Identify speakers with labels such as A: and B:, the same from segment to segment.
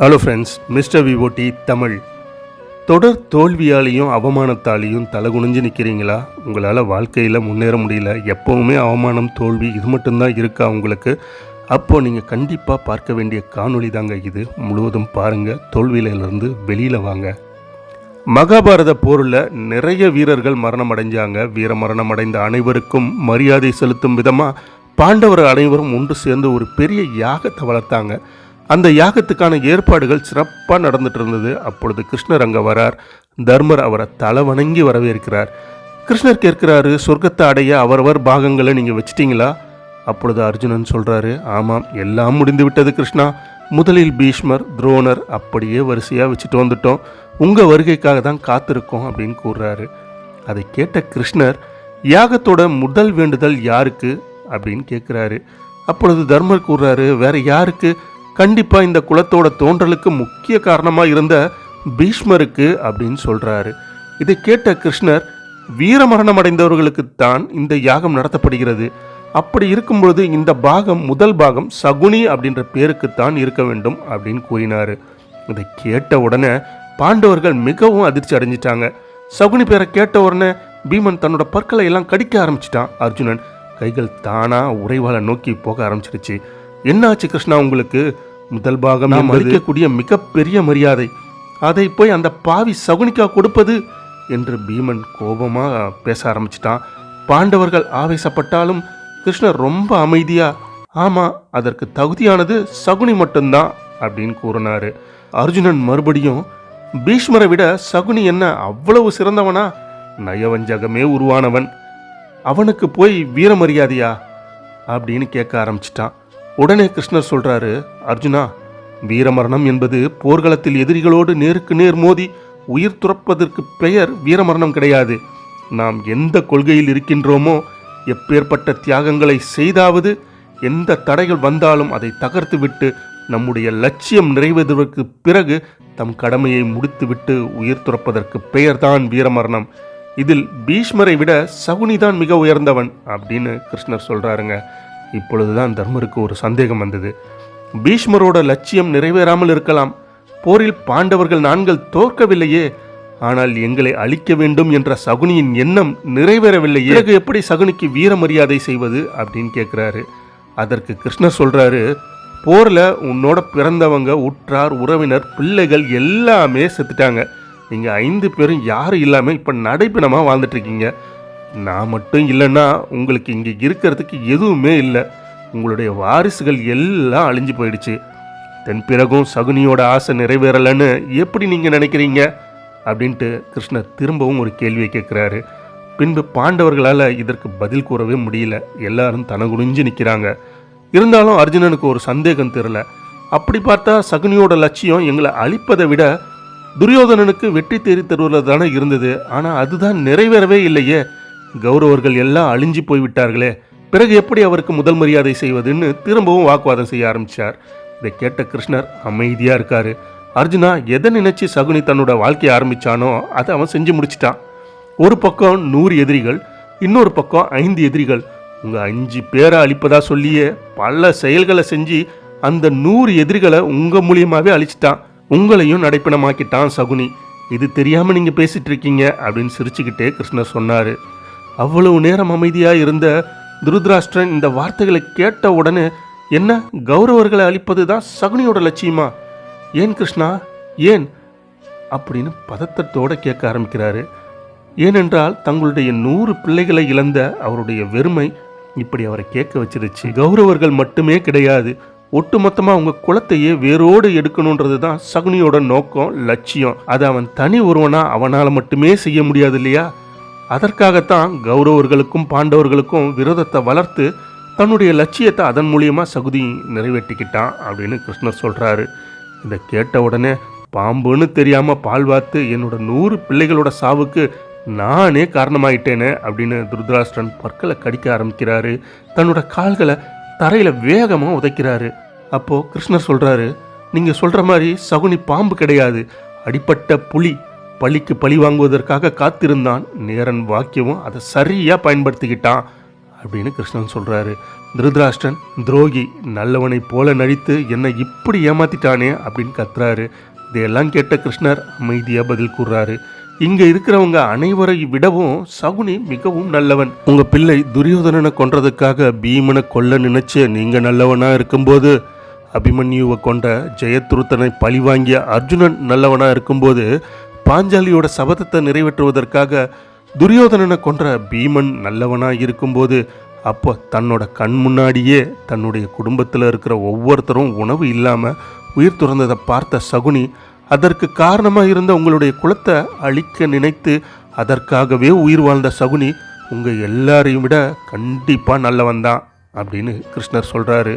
A: Hello friends mister விவோடி தமிழ் தொடர் தோல்வியாலையும் அவமானத்தாலையும் தலகுனிஞ்சு நிற்கிறீங்களா உங்களால் வாழ்க்கையில் முன்னேற முடியல. எப்போவுமே அவமானம் தோல்வி இது மட்டும்தான் இருக்கா உங்களுக்கு? அப்போது நீங்கள் கண்டிப்பாக பார்க்க வேண்டிய காணொளி தாங்க இது. முழுவதும் பாருங்கள் தோல்வியிலிருந்து வெளியில் வாங்க. மகாபாரத போரில் நிறைய வீரர்கள் மரணம் அடைஞ்சாங்க. வீர மரணம் அடைந்த அனைவருக்கும் மரியாதை செலுத்தும் விதமாக பாண்டவர் அனைவரும் ஒன்று சேர்ந்து ஒரு பெரிய யாகத்தை வளர்த்தாங்க. அந்த யாகத்துக்கான ஏற்பாடுகள் சிறப்பாக நடந்துட்டு இருந்தது. அப்பொழுது கிருஷ்ணர் அங்கே வரார். தர்மர் அவரை தலை வணங்கி வரவேற்கிறார். கிருஷ்ணர் கேட்கிறாரு சொர்க்கத்தை அடைய அவரவர் பாகங்களை நீங்கள் வச்சிட்டீங்களா? அப்பொழுது அர்ஜுனன் சொல்கிறாரு ஆமாம் எல்லாம் முடிந்து விட்டது கிருஷ்ணா. முதலில் பீஷ்மர் துரோணர் அப்படியே வரிசையாக வச்சுட்டு வந்துட்டோம். உங்கள் வருகைக்காக தான் காத்திருக்கோம் அப்படின்னு கூறுறாரு. அதை கேட்ட கிருஷ்ணர் யாகத்தோட முதல் வேண்டுதல் யாருக்கு? அப்படின்னு கேட்குறாரு. அப்பொழுது தர்மர் கூறுறாரு வேற யாருக்கு? கண்டிப்பாக இந்த குலத்தோட தோன்றலுக்கு முக்கிய காரணமாக இருந்த பீஷ்மருக்கு அப்படின்னு சொல்கிறாரு இதை கேட்ட கிருஷ்ணர் வீரமரணம் அடைந்தவர்களுக்குத்தான் இந்த யாகம் நடத்தப்படுகிறது. அப்படி இருக்கும்பொழுது இந்த பாகம் முதல் பாகம் சகுனி அப்படின்ற பேருக்குத்தான் இருக்க வேண்டும் அப்படின்னு கூறினார். இதை கேட்ட உடனே பாண்டவர்கள் மிகவும் அதிர்ச்சி அடைஞ்சிட்டாங்க. சகுனி பேரை கேட்ட உடனே பீமன் தன்னோட பற்களை எல்லாம் கடிக்க ஆரம்பிச்சிட்டான் அர்ஜுனன். கைகள் தானாக உறைவாளை நோக்கி போக ஆரம்பிச்சிருச்சு. என்னாச்சு கிருஷ்ணா உங்களுக்கு? முதல் பாகம் நாம் அளிக்கக்கூடிய மிகப்பெரிய மரியாதை. அதை போய் அந்த பாவி சகுனிக்கா கொடுப்பது என்று பீமன் கோபமாக பேச ஆரம்பிச்சிட்டான். பாண்டவர்கள் ஆவேசப்பட்டாலும் கிருஷ்ணர் ரொம்ப அமைதியா ஆமா அதற்கு தகுதியானது சகுனி மட்டும்தான் அப்படின்னு கூறினாரு. அர்ஜுனன் மறுபடியும் பீஷ்மரை விட சகுனி என்ன அவ்வளவு சிறந்தவனா? நயவஞ்சகமே உருவானவன். அவனுக்கு போய் வீரமரியாதையா அப்படின்னு கேட்க ஆரம்பிச்சிட்டான். உடனே கிருஷ்ணர் சொல்றாரு அர்ஜுனா வீரமரணம் என்பது போர்க்களத்தில் எதிரிகளோடு நேருக்கு நேர் மோதி உயிர் துறப்பதற்கு பெயர் வீரமரணம் கிடையாது. நாம் எந்த கொள்கையில் இருக்கின்றோமோ எப்பேற்பட்ட தியாகங்களை செய்தாவது எந்த தடைகள் வந்தாலும் அதை தகர்த்துவிட்டு நம்முடைய லட்சியம் நிறைவேறுவதற்கு பிறகு தம் கடமையை முடித்துவிட்டு உயிர் துறப்பதற்கு பெயர்தான் வீரமரணம். இதில் பீஷ்மரை விட சகுனிதான் மிக உயர்ந்தவன் அப்படின்னு கிருஷ்ணர் சொல்றாருங்க. இப்பொழுதுதான் தர்மருக்கு ஒரு சந்தேகம் வந்தது. பீஷ்மரோட லட்சியம் நிறைவேறாமல் இருக்கலாம். போரில் பாண்டவர்கள் நாங்கள் தோற்கவில்லையே. ஆனால் எங்களை அழிக்க வேண்டும் என்ற சகுனியின் எண்ணம் நிறைவேறவில்லையே. பிறகு எப்படி சகுனிக்கு வீர மரியாதை செய்வது அப்படின்னு கேட்குறாரு அதற்கு கிருஷ்ணர் சொல்கிறாரு போரில் உன்னோட பிறந்தவங்க உற்றார் உறவினர் பிள்ளைகள் எல்லாமே செத்துட்டாங்க. நீங்கள் ஐந்து பேரும் யாரும் இல்லாமல் இப்போ நடைப்பிணமாக வாழ்ந்துட்டுருக்கீங்க நான் மட்டும் இல்லைன்னா உங்களுக்கு இங்கே இருக்கிறதுக்கு எதுவுமே இல்லை. உங்களுடைய வாரிசுகள் எல்லாம் அழிஞ்சு போயிடுச்சு. தென் பிறகும் சகுனியோட ஆசை நிறைவேறலைன்னு எப்படி நீங்கள் நினைக்கிறீங்க? அப்படின்ட்டு கிருஷ்ணர் திரும்பவும் ஒரு கேள்வியை கேட்குறாரு. பின்பு பாண்டவர்களால் இதற்கு பதில் கூறவே முடியல. எல்லாரும் தனகுனிஞ்சு நிற்கிறாங்க இருந்தாலும் அர்ஜுனனுக்கு ஒரு சந்தேகம் தெரில அப்படி பார்த்தா சகுனியோட லட்சியம் எங்களை அழிப்பதை விட துரியோதனனுக்கு வெற்றி தேடி தருவதில் தானே இருந்தது. ஆனால் அதுதான் நிறைவேறவே இல்லையே. கௌரவர்கள் எல்லாம் அழிஞ்சு போய்விட்டார்களே. பிறகு எப்படி அவருக்கு முதல் மரியாதை செய்வதுன்னு திரும்பவும் வாக்குவாதம் செய்ய ஆரம்பிச்சார். இதை கேட்ட கிருஷ்ணர் அமைதியாக இருக்காரு. அர்ஜுனா எதை நினைச்சு சகுனி தன்னோட வாழ்க்கையை ஆரம்பிச்சானோ அதை அவன் செஞ்சு முடிச்சிட்டான். ஒரு பக்கம் நூறு எதிரிகள் இன்னொரு பக்கம் ஐந்து எதிரிகள். உங்கள் அஞ்சு பேரை அழிப்பதா சொல்லியே பல செயல்களை செஞ்சு அந்த நூறு எதிரிகளை உங்கள் மூலியமாகவே அழிச்சிட்டான். உங்களையும் நடைப்பணமாக்கிட்டான் சகுனி. இது தெரியாமல் நீங்கள் பேசிட்டு இருக்கீங்க அப்படின்னு சிரிச்சுக்கிட்டே கிருஷ்ணர் சொன்னார். அவ்வளவு நேரம் அமைதியாக இருந்த துருத்ராஷ்டிரன் இந்த வார்த்தைகளை கேட்ட உடனே என்ன கௌரவர்களை அழிப்பது தான் சகுனியோட லட்சியமா? ஏன் கிருஷ்ணா? ஏன்? அப்படின்னு பதத்தத்தோட கேட்க ஆரம்பிக்கிறாரு. ஏனென்றால் தங்களுடைய நூறு பிள்ளைகளை இழந்த அவருடைய வெறுமை இப்படி அவரை கேட்க வச்சிருச்சு. கௌரவர்கள் மட்டுமே கிடையாது ஒட்டுமொத்தமாக அவங்க குலத்தையே வேரோடு எடுக்கணுன்றது தான் சகுனியோட நோக்கம் லட்சியம். அதை அவன் தனி ஒருவனா அவனால் மட்டுமே செய்ய முடியாது இல்லையா? அதற்காகத்தான் கௌரவர்களுக்கும் பாண்டவர்களுக்கும் விரோதத்தை வளர்த்து தன்னுடைய லட்சியத்தை அதன் மூலியமாக சகுதி நிறைவேற்றிக்கிட்டான் அப்படின்னு கிருஷ்ணர் சொல்கிறாரு இதை கேட்ட உடனே பாம்புன்னு தெரியாமல் பால் வாத்து என்னோட நூறு பிள்ளைகளோட சாவுக்கு நானே காரணமாயிட்டேனே அப்படின்னு துருதராஷ்டிரன் பற்களை கடிக்க ஆரம்பிக்கிறாரு. தன்னோட கால்களை தரையில் வேகமாக உதைக்கிறாரு. அப்போது கிருஷ்ணர் சொல்கிறாரு நீங்கள் சொல்கிற மாதிரி சகுனி பாம்பு கிடையாது. அடிப்பட்ட புலி பழிக்கு பழி வாங்குவதற்காக காத்திருந்தான். நேரன் வாக்கியமும் அதை சரியாக பயன்படுத்திக்கிட்டான் அப்படின்னு கிருஷ்ணன் சொல்கிறாரு திருதராஷ்டன் துரோகி நல்லவனைப் போல நடித்து என்னை இப்படி ஏமாத்திட்டானே அப்படின்னு கத்துறாரு. இதையெல்லாம் கேட்ட கிருஷ்ணர் அமைதியாக பதில் கூறுறாரு. இங்கே இருக்கிறவங்க அனைவரை விடவும் சகுனி மிகவும் நல்லவன். உங்கள் பிள்ளை துரியோதனனை கொன்றதுக்காக பீமனை கொல்ல நினைச்சு நீங்கள் நல்லவனாக இருக்கும்போது அபிமன்யுவை கொண்ட ஜெயத்ருத்தனை பழிவாங்கிய அர்ஜுனன் நல்லவனாக இருக்கும்போது பாஞ்சாலியோட சபதத்தை நிறைவேற்றுவதற்காக துரியோதனனை கொன்ற பீமன் நல்லவனாக இருக்கும்போது அப்போ தன்னோட கண் முன்னாடியே தன்னுடைய குடும்பத்தில் இருக்கிற ஒவ்வொருத்தரும் உணவு இல்லாமல் உயிர் துறந்ததை பார்த்த சகுனி அதற்கு காரணமாக இருந்த உங்களுடைய குலத்தை அழிக்க நினைத்து அதற்காகவே உயிர் வாழ்ந்த சகுனி உங்கள் எல்லாரையும் விட கண்டிப்பாக நல்லவன் தான் அப்படின்னு கிருஷ்ணர் சொல்கிறாரு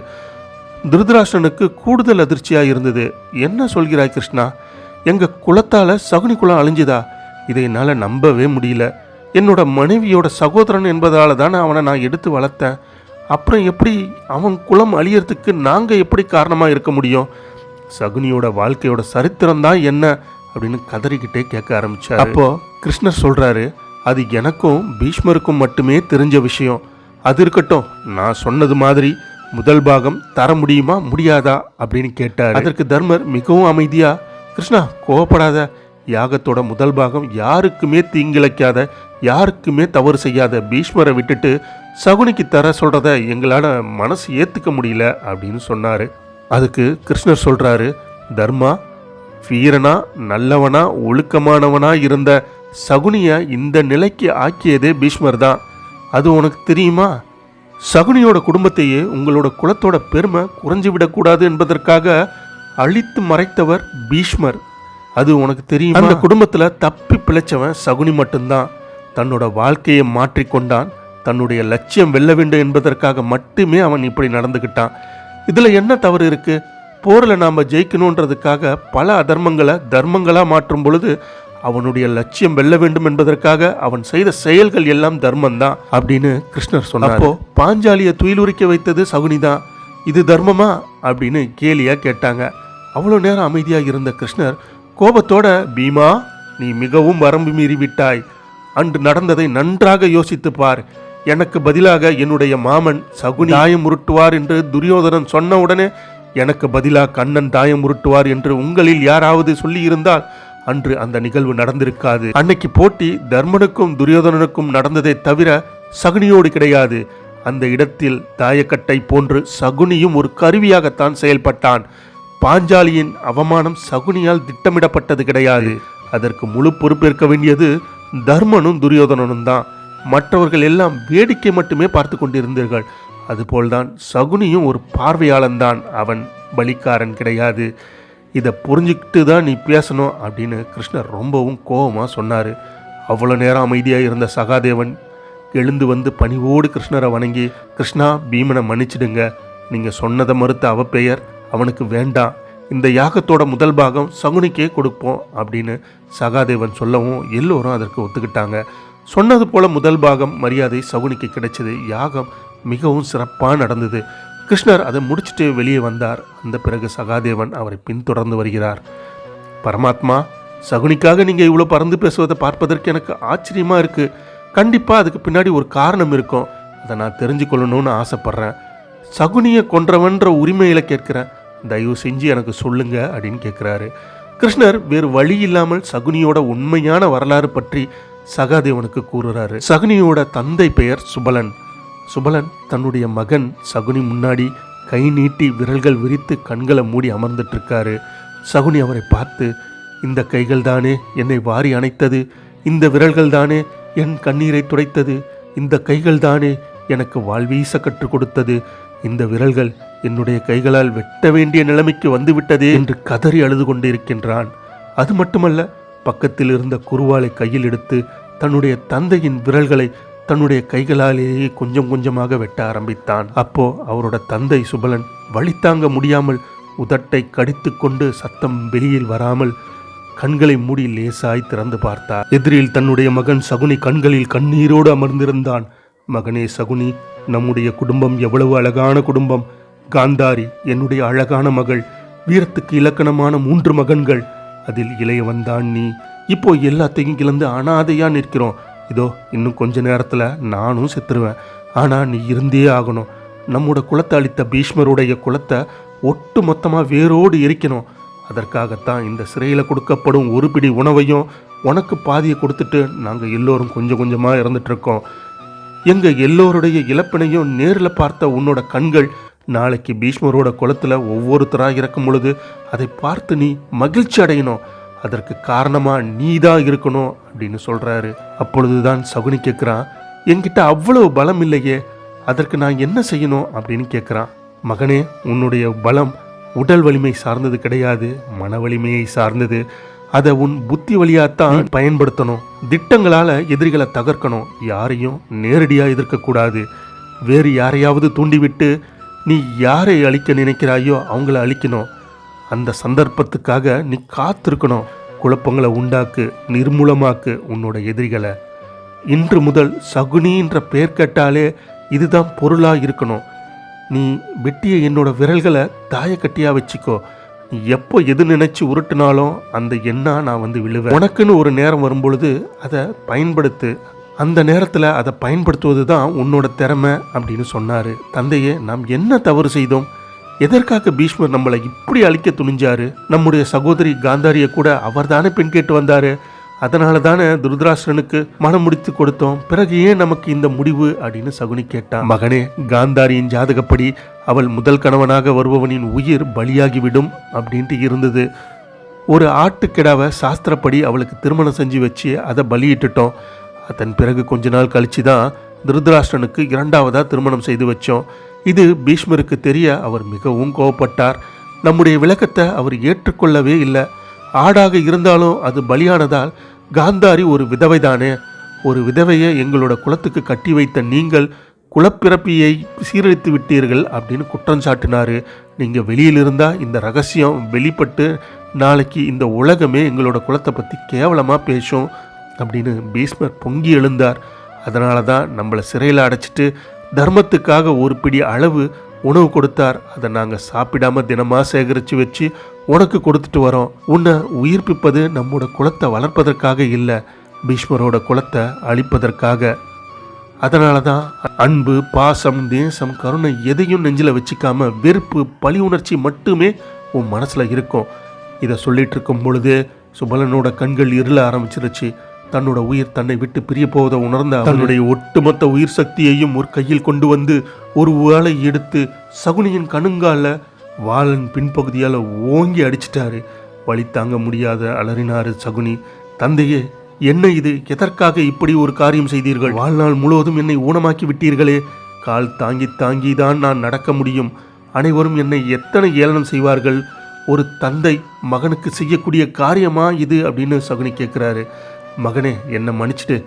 A: திருதராஷ்டனுக்கு கூடுதல் அதிர்ச்சியாக இருந்தது. என்ன சொல்கிறாய் கிருஷ்ணா? எங்கள் குலத்தால் சகுனி குலம் அழிஞ்சுதா? இதை என்னால் நம்பவே முடியல. என்னோட மனைவியோட சகோதரன் என்பதால தானே அவனை நான் எடுத்து வளர்த்தேன். அப்புறம் எப்படி அவன் குலம் அழியறதுக்கு நாங்கள் எப்படி காரணமாக இருக்க முடியும்? சகுனியோட வாழ்க்கையோட சரித்திரம் தான் என்ன? அப்படின்னு கதறிக்கிட்டே கேட்க ஆரம்பிச்சார். அப்போ கிருஷ்ணர் சொல்றாரு அது எனக்கும் பீஷ்மருக்கும் மட்டுமே தெரிஞ்ச விஷயம். அது இருக்கட்டும் நான் சொன்னது மாதிரி முதல் பாகம் தர முடியுமா? முடியாதா? அப்படின்னு கேட்டார். அதற்கு தர்மர் மிகவும் அமைதியா கிருஷ்ணா கோவப்படாத. யாகத்தோட முதல் பாகம் யாருக்குமே தீங்கிழைக்காத யாருக்குமே தவறு செய்யாத பீஷ்மரை விட்டுட்டு சகுனிக்கு தர சொல்கிறத எங்களால் மனசு ஏற்றுக்க முடியல அப்படின்னு சொன்னார். அதுக்கு கிருஷ்ணர் சொல்றாரு தர்மா வீரனா நல்லவனா ஒழுக்கமானவனா இருந்த சகுனியை இந்த நிலைக்கு ஆக்கியதே பீஷ்மர் தான் அது உனக்கு தெரியுமா? சகுனியோட குடும்பத்தையே உங்களோட குலத்தோட பெருமை குறைஞ்சு விடக்கூடாது என்பதற்காக அழித்து மறைத்தவர் பீஷ்மர். அது உனக்கு தெரியும்? அந்த குடும்பத்துல தப்பி பிழைச்சவன் சகுனி மட்டும்தான். தன்னோட வாழ்க்கையை மாற்றிக்கொண்டான் தன்னுடைய லட்சியம் வெல்ல வேண்டும் என்பதற்காக மட்டுமே அவன் இப்படி நடந்துக்கிட்டான் இதுல என்ன தவறு இருக்கு? போர்ல நாம ஜெயிக்கணுன்றதுக்காக பல அதர்மங்களை தர்மங்களா மாற்றும் பொழுது அவனுடைய லட்சியம் வெல்ல வேண்டும் என்பதற்காக அவன் செய்த செயல்கள் எல்லாம் தர்மம் தான் அப்படின்னு கிருஷ்ணர் சொன்னார். அப்போ பாஞ்சாலியை துயிலுரிக்க வைத்தது சகுனிதான். இது தர்மமா? அப்படின்னு கேலியா கேட்டாங்க. அவ்வளோ நேரம் அமைதியாக இருந்த கிருஷ்ணர் கோபத்தோட பீமா நீ மிகவும் வரம்பு மீறி விட்டாய். அன்று நடந்ததை நன்றாக யோசித்து பார். எனக்கு பதிலாக என்னுடைய மாமன் சகுனி தாயம் உருட்டுவார் என்று துரியோதனன் சொன்ன உடனே எனக்கு பதிலாக கண்ணன் தாயம் உருட்டுவார் என்று உங்களில் யாராவது சொல்லி இருந்தால் அன்று அந்த நிகழ்வு நடந்திருக்காது. அன்னைக்கு போட்டி தர்மனுக்கும் துரியோதனனுக்கும் நடந்ததை தவிர சகுனியோடு கிடையாது. அந்த இடத்தில் தாயக்கட்டை போன்று சகுனியும் ஒரு கருவியாகத்தான் செயல்பட்டான். பாஞ்சாலியின் அவமானம் சகுனியால் திட்டமிடப்பட்டது கிடையாது. அதற்கு முழு பொறுப்பேற்க வேண்டியது தர்மனும் துரியோதனனும் தான். மற்றவர்கள் எல்லாம் வேடிக்கை மட்டுமே பார்த்து கொண்டிருந்தீர்கள். அதுபோல்தான் சகுனியும் ஒரு பார்வையாளன் தான் அவன் பலிக்காரன் கிடையாது. இதை புரிஞ்சுக்கிட்டு தான் நீ பேசணும் அப்படின்னு கிருஷ்ணர் ரொம்பவும் கோபமாக சொன்னார். அவ்வளோ நேரம் அமைதியாக இருந்த சகாதேவன் எழுந்து வந்து பணிவோடு கிருஷ்ணரை வணங்கி கிருஷ்ணா பீமனை மன்னிச்சிடுங்க. நீங்கள் சொன்னதை மறுத்த அவ பெயர் அவனுக்கு வேண்டாம் இந்த யாகத்தோட முதல் பாகம் சகுனிக்கே கொடுப்போம் அப்படின்னு சகாதேவன் சொல்லவும் எல்லோரும் அதற்கு ஒத்துக்கிட்டாங்க. சொன்னது போல முதல் பாகம் மரியாதை சகுனிக்கு கிடைச்சது. யாகம் மிகவும் சிறப்பாக நடந்தது. கிருஷ்ணர் அதை முடிச்சுட்டு வெளியே வந்தார். அந்த பிறகு சகாதேவன் அவரை பின்தொடர்ந்து வருகிறார். பரமாத்மா சகுனிக்காக நீங்கள் இவ்வளோ பறந்து பேசுவதை பார்ப்பதற்கு எனக்கு ஆச்சரியமாக இருக்குது கண்டிப்பாக அதுக்கு பின்னாடி ஒரு காரணம் இருக்கும். அதை நான் தெரிஞ்சுக்கொள்ளணும்னு ஆசைப்பட்றேன். சகுனியை கொன்றவன்ற உரிமையில கேட்குறேன். தயவு செஞ்சு எனக்கு சொல்லுங்க அப்படின்னு கேட்குறாரு கிருஷ்ணர் வேறு வழி இல்லாமல் சகுனியோட உண்மையான வரலாறு பற்றி சகாதேவனுக்கு கூறுறாரு. சகுனியோட தந்தை பெயர் சுபலன். சுபலன் தன்னுடைய மகன் சகுனி முன்னாடி கை நீட்டி விரல்கள் விரித்து கண்களை மூடி அமர்ந்துட்டு இருக்காரு சகுனி அவரை பார்த்து இந்த கைகள் தானே என்னை வாரி அணைத்தது? இந்த விரல்கள் தானே என் கண்ணீரை துடைத்தது? இந்த கைகள் தானே எனக்கு வாழ்வீச கற்றுக் கொடுத்தது? இந்த விரல்கள் என்னுடைய கைகளால் வெட்ட வேண்டிய நிலைமைக்கு வந்துவிட்டதே என்று கதறி அழுது கொண்டிருக்கின்றான் அது மட்டுமல்ல பக்கத்தில் இருந்த குருவாலை கையில் எடுத்து தன்னுடைய தந்தையின் விரல்களை தன்னுடைய கைகளாலேயே கொஞ்சம் கொஞ்சமாக வெட்ட ஆரம்பித்தான். அப்போ அவரோட தந்தை சுபலன் வழி தாங்க முடியாமல் உதட்டை கடித்து கொண்டு சத்தம் வெளியில் வராமல் கண்களை மூடி லேசாய் திறந்து பார்த்தார். எதிரில் தன்னுடைய மகன் சகுனி கண்களில் கண்ணீரோடு அமர்ந்திருந்தான். மகனே சகுனி நம்முடைய குடும்பம் எவ்வளவு அழகான குடும்பம். காந்தாரி என்னுடைய அழகான மகள் வீரத்துக்கு இலக்கணமான மூன்று மகன்கள். அதில் இளையவன் தான் நீ. இப்போ எல்லாத்தையும் இழந்து அனாதையா நிற்கிறோம். இதோ இன்னும் கொஞ்ச நேரத்துல நானும் செத்துருவேன். ஆனால் நீ இருந்தே ஆகணும். நம்மோட குலத்தை அளித்த பீஷ்மருடைய குலத்தை ஒட்டு மொத்தமாக வேரோடு எரிக்கணும். அதற்காகத்தான் இந்த சிறையில் கொடுக்கப்படும் ஒரு பிடி உணவையும் உனக்கு பாதியை கொடுத்துட்டு நாங்கள் எல்லோரும் கொஞ்சம் கொஞ்சமாக இறந்துட்டு இருக்கோம். எங்கள் எல்லோருடைய இழப்பினையும் நேரில் பார்த்த உன்னோட கண்கள் நாளைக்கு பீஷ்மரோட குளத்தில் ஒவ்வொருத்தராக இறக்கும் பொழுது அதை பார்த்து நீ மகிழ்ச்சி அடையணும். அதற்கு காரணமாக நீ தான் இருக்கணும் அப்படின்னு சொல்கிறாரு அப்பொழுதுதான் சகுனி கேட்குறான் என்கிட்ட அவ்வளவு பலம் இல்லையே அதற்கு நான் என்ன செய்யணும்? அப்படின்னு கேட்குறான் மகனே உன்னுடைய பலம் உடல் வலிமை சார்ந்தது கிடையாது மன வலிமையை சார்ந்தது. அதை உன் புத்தி வழியாத்தான் பயன்படுத்தணும். திட்டங்களால் எதிரிகளை தகர்க்கணும். யாரையும் நேரடியாக எதிர்க்கக்கூடாது. வேறு யாரையாவது தூண்டிவிட்டு நீ யாரை அழிக்க நினைக்கிறாயோ அவங்கள அழிக்கணும். அந்த சந்தர்ப்பத்துக்காக நீ காத்திருக்கணும். குழப்பங்களை உண்டாக்கு நிர்மூலமாக்கு உன்னோட எதிரிகளை. இன்று முதல் சகுனின்ற பெயர் கேட்டாலே இதுதான் பொருளாக இருக்கணும். நீ வெட்டிய என்னோட விரல்களை தாயக்கட்டியாக வச்சுக்கோ. நீ எப்போ எது நினைச்சு உருட்டினாலும் அந்த எண்ணா நான் வந்து விழுவேன். உனக்குன்னு ஒரு நேரம் வரும்பொழுது அதை பயன்படுத்து அந்த நேரத்தில் அதை பயன்படுத்துவது தான் உன்னோட திறமை அப்படின்னு சொன்னார். தந்தையே நாம் என்ன தவறு செய்தோம்? எதற்காக பீஷ்மர் நம்மளை இப்படி அழிக்க துணிஞ்சாரு? நம்முடைய சகோதரி காந்தாரியை கூட அவர் தானே பெண் கேட்டு வந்தார். அதனால தானே துருதராஷ்டிரனுக்கு மனம் முடித்து கொடுத்தோம். பிறகு ஏன் நமக்கு இந்த முடிவு அப்படின்னு சகுனி கேட்டான். மகனே காந்தாரியின் ஜாதகப்படி அவள் முதல் கணவனாக வருபவனின் உயிர் பலியாகிவிடும் அப்படின்ட்டு இருந்தது. ஒரு ஆட்டுக்கிடாவை சாஸ்திரப்படி அவளுக்கு திருமணம் செஞ்சு வச்சு அதை பலியிட்டுட்டோம். அதன் பிறகு கொஞ்ச நாள் கழிச்சு தான் திருதராஷ்டனுக்கு இரண்டாவதாக திருமணம் செய்து வச்சோம். இது பீஷ்மருக்கு தெரிய அவர் மிகவும் கோவப்பட்டார். நம்முடைய விளக்கத்தை அவர் ஏற்றுக்கொள்ளவே இல்லை. ஆடாக இருந்தாலும் அது பலியானதால் காந்தாரி ஒரு விதவைதானே. ஒரு விதவையை எங்களோட குலத்துக்கு கட்டி வைத்த நீங்கள் குலப்பிறப்பியை சீரழித்து விட்டீர்கள் அப்படின்னு குற்றம் சாட்டினாரு. நீங்கள் வெளியில் இருந்தால் இந்த ரகசியம் வெளிப்பட்டு நாளைக்கு இந்த உலகமே எங்களோட குலத்தை பற்றி கேவலமாக பேசும். அப்படின்னு பீஷ்மர் பொங்கி எழுந்தார். அதனால தான் நம்மளை சிறையில் அடைச்சிட்டு தர்மத்துக்காக ஒரு பிடி அளவு உணவு கொடுத்தார். அதை நாங்கள் சாப்பிடாம தினமாக சேகரித்து வச்சு உனக்கு கொடுத்துட்டு வரோம். உன்னை உயிர்ப்பிப்பது நம்மோட குலத்தை வளர்ப்பதற்காக இல்லை பீஷ்மரோட குலத்தை அழிப்பதற்காக. அதனால தான் அன்பு பாசம் தேசம் கருணை எதையும் நெஞ்சில் வச்சுக்காம வெறுப்பு பழி உணர்ச்சி மட்டுமே உன் மனசில் இருக்கும். இதை சொல்லிட்டு இருக்கும் பொழுது சுபலனோட கண்கள் இருள ஆரம்பிச்சிருச்சு. தன்னோட உயிர் தன்னை விட்டு பிரிய போவதை உணர்ந்த தன்னுடைய ஒட்டுமொத்த உயிர் சக்தியையும் ஒரு கையில் கொண்டு வந்து ஒரு வாளை எடுத்து சகுனியின் கணுங்கால வாளன் பின்பகுதியால் ஓங்கி அடிச்சிட்டாரு. வழி தாங்க முடியாத அலறினாரு சகுனி. தந்தையே என்ன இது எதற்காக இப்படி ஒரு காரியம் செய்தீர்கள்? வாழ்நாள் முழுவதும் என்னை ஊனமாக்கி விட்டீர்களே. கால் தாங்கி தாங்கி தான் நான் நடக்க முடியும். அனைவரும் என்னை எத்தனை ஏளனம் செய்வார்கள்? ஒரு தந்தை மகனுக்கு செய்யக்கூடிய காரியமா இது? அப்படின்னு சகுனி கேட்குறாரு மகனே என்னை மன்னிச்சிட்டு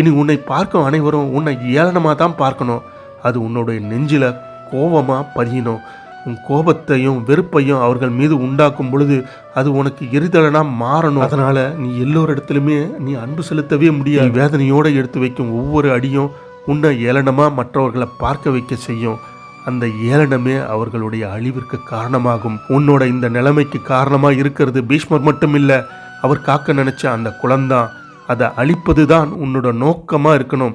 A: இனி உன்னை பார்க்கும் அனைவரும் உன்னை ஏளனமாக தான் பார்க்கணும். அது உன்னுடைய நெஞ்சில் கோபமாக பதியணும். உன் கோபத்தையும் வெறுப்பையும் அவர்கள் மீது உண்டாக்கும் பொழுது அது உனக்கு எரிதலனா மாறணும். அதனால நீ எல்லோரிடத்திலுமே நீ அன்பு செலுத்தவே முடியாது. வேதனையோடு எடுத்து வைக்கும் ஒவ்வொரு அடியும் உன்னை ஏளனமாக மற்றவர்களை பார்க்க வைக்க செய்யும். அந்த ஏளனமே அவர்களுடைய அழிவிற்கு காரணமாகும். உன்னோட இந்த நிலைமைக்கு காரணமாக இருக்கிறது பீஷ்மர் மட்டும் இல்லை அவர் காக்க நினைச்ச அந்த குலந்தான் அதை அழிப்பது தான் உன்னோட நோக்கமாக இருக்கணும்.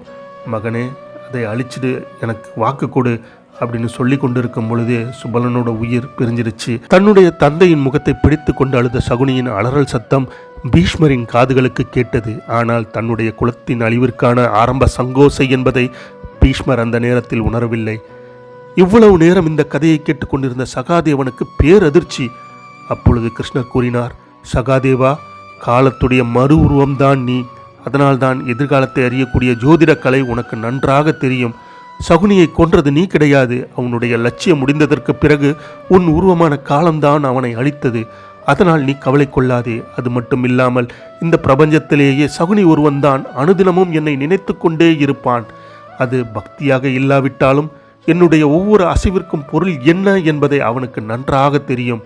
A: மகனே அதை அழிச்சிடு எனக்கு வாக்கு கொடு அப்படின்னு சொல்லி கொண்டிருக்கும் பொழுதே சுபலனோட உயிர் பிரிஞ்சிருச்சு. தன்னுடைய தந்தையின் முகத்தை பிடித்து கொண்டு அழுத சகுனியின் அலறல் சத்தம் பீஷ்மரின் காதுகளுக்கு கேட்டது. ஆனால் தன்னுடைய குலத்தின் அழிவிற்கான ஆரம்ப சங்கோசை என்பதை பீஷ்மர் அந்த நேரத்தில் உணரவில்லை. இவ்வளவு நேரம் இந்த கதையை கேட்டுக்கொண்டிருந்த சகாதேவனுக்கு பேரதிர்ச்சி. அப்பொழுது கிருஷ்ணர் கூறினார் சகாதேவா காலத்துடைய மறு உருவம்தான் நீ. அதனால்தான் எதிர்காலத்தை அறியக்கூடிய ஜோதிடக்கலை கலை உனக்கு நன்றாக தெரியும். சகுனியை கொன்றது நீ கிடையாது. அவனுடைய லட்சியம் முடிந்ததற்கு பிறகு உன் உருவமான காலம்தான் அவனை அழித்தது. அதனால் நீ கவலை கொள்ளாதே. அது மட்டும் இல்லாமல் இந்த பிரபஞ்சத்திலேயே சகுனி ஒருவன்தான் அனுதினமும் என்னை நினைத்து கொண்டே இருப்பான். அது பக்தியாக இல்லாவிட்டாலும் என்னுடைய ஒவ்வொரு அசைவிற்கும் பொருள் என்ன என்பதை அவனுக்கு நன்றாக தெரியும்.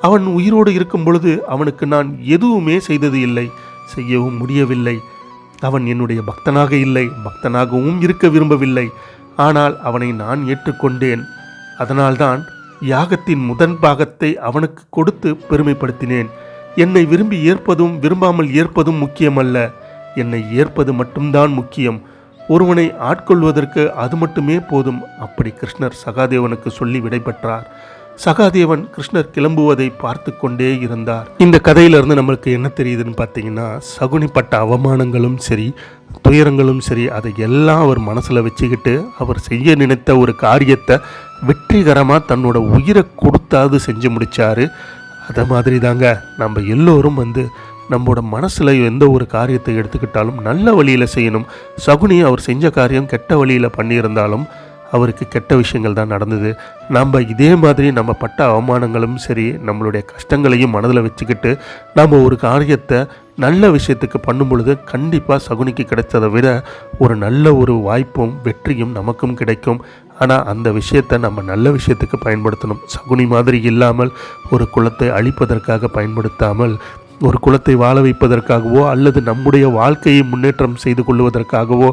A: அவன் உயிரோடு இருக்கும் பொழுது அவனுக்கு நான் எதுவுமே செய்தது இல்லை. செய்யவும் முடியவில்லை. அவன் என்னுடைய பக்தனாக இல்லை. பக்தனாகவும் இருக்க விரும்பவில்லை. ஆனால் அவனை நான் ஏற்றுக்கொண்டேன். அதனால்தான் யாகத்தின் முதன் பாகத்தை அவனுக்கு கொடுத்து பெருமைப்படுத்தினேன். என்னை விரும்பி ஏற்பதும் விரும்பாமல் ஏற்பதும் முக்கியமல்ல. என்னை ஏற்பது மட்டும்தான் முக்கியம். ஒருவனை ஆட்கொள்வதற்கு அது மட்டுமே போதும். அப்படி கிருஷ்ணர் சகாதேவனுக்கு சொல்லி விடைபெற்றார். சகாதேவன் கிருஷ்ணர் கிளம்புவதை பார்த்து கொண்டே இருந்தார். இந்த கதையிலிருந்து நம்மளுக்கு என்ன தெரியுதுன்னு பார்த்தீங்கன்னா சகுனிப்பட்ட அவமானங்களும் சரி துயரங்களும் சரி அதை எல்லாம் அவர் மனசில் வச்சுக்கிட்டு அவர் செய்ய நினைத்த ஒரு காரியத்தை வெற்றிகரமாக தன்னோட உயிரை கொடுத்தாவது செஞ்சு முடித்தார் அதை மாதிரி தாங்க நம்ம எல்லோரும் வந்து நம்மளோட மனசில் எந்த ஒரு காரியத்தை எடுத்துக்கிட்டாலும் நல்ல வழியில் செய்யணும். சகுனி அவர் செஞ்ச காரியம் கெட்ட வழியில் பண்ணியிருந்தாலும் அவருக்கு கெட்ட விஷயங்கள் தான் நடந்தது. நம்ம இதே மாதிரி நம்ம பட்ட அவமானங்களும் சரி நம்மளுடைய கஷ்டங்களையும் மனதில் வச்சுக்கிட்டு நம்ம ஒரு காரியத்தை நல்ல விஷயத்துக்கு பண்ணும் பொழுது கண்டிப்பாக சகுனிக்கு கிடைச்சதை விட ஒரு நல்ல ஒரு வாய்ப்பும் வெற்றியும் நமக்கும் கிடைக்கும். ஆனால் அந்த விஷயத்தை நம்ம நல்ல விஷயத்துக்கு பயன்படுத்தணும். சகுனி மாதிரி இல்லாமல் ஒரு குலத்தை அழிப்பதற்காக பயன்படுத்தாமல் ஒரு குலத்தை வாழ வைப்பதற்காகவோ அல்லது நம்முடைய வாழ்க்கையை முன்னேற்றம் செய்து கொள்வதற்காகவோ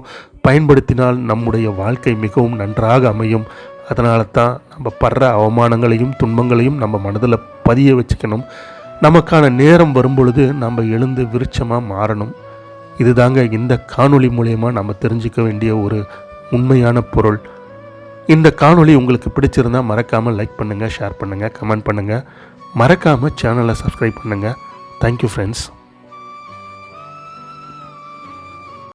A: பயன்படுத்தினால் நம்முடைய வாழ்க்கை மிகவும் நன்றாக அமையும். அதனால தான் நம்ம படுற அவமானங்களையும் துன்பங்களையும் நம்ம மனதில் பதிய வச்சுக்கணும். நமக்கான நேரம் வரும்பொழுது நம்ம எழுந்து விருட்சமாக மாறணும். இதுதாங்க இந்த காணொளி மூலயமா நம்ம தெரிஞ்சுக்க வேண்டிய ஒரு உண்மையான பொருள். இந்த காணொளி உங்களுக்கு பிடிச்சிருந்தா மறக்காமல் லைக் பண்ணுங்கள் ஷேர் பண்ணுங்கள் கமெண்ட் பண்ணுங்கள் மறக்காமல் சேனலை சப்ஸ்கிரைப் பண்ணுங்கள் Thank you, friends.